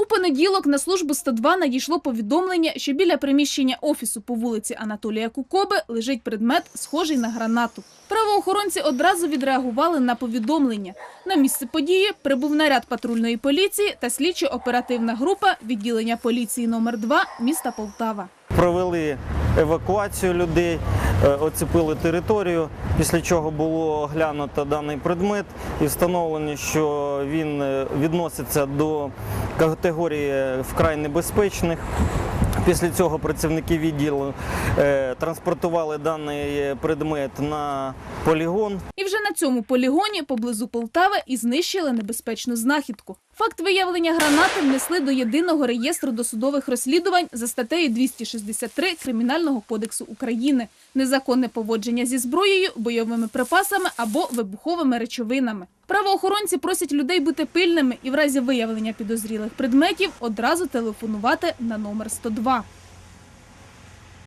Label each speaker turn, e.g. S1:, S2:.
S1: У понеділок на службу 102 надійшло повідомлення, що біля приміщення офісу по вулиці Анатолія Кукоби лежить предмет, схожий на гранату. Правоохоронці одразу відреагували на повідомлення. На місце події прибув наряд патрульної поліції та слідчо-оперативна група відділення поліції номер 2 міста Полтава.
S2: Провели евакуацію людей, е, оцепили територію, після чого було оглянуто даний предмет і встановлено, що він е, відноситься до категорії вкрай небезпечних. Після цього працівники відділу е, транспортували даний предмет на полігон.
S1: І вже на цьому полігоні поблизу Полтави і знищили небезпечну знахідку. Факт виявлення гранати внесли до єдиного реєстру досудових розслідувань за статтею 263 Кримінального кодексу України незаконне поводження зі зброєю, бойовими припасами або вибуховими речовинами. Правоохоронці просять людей бути пильними і в разі виявлення підозрілих предметів одразу телефонувати на номер 102.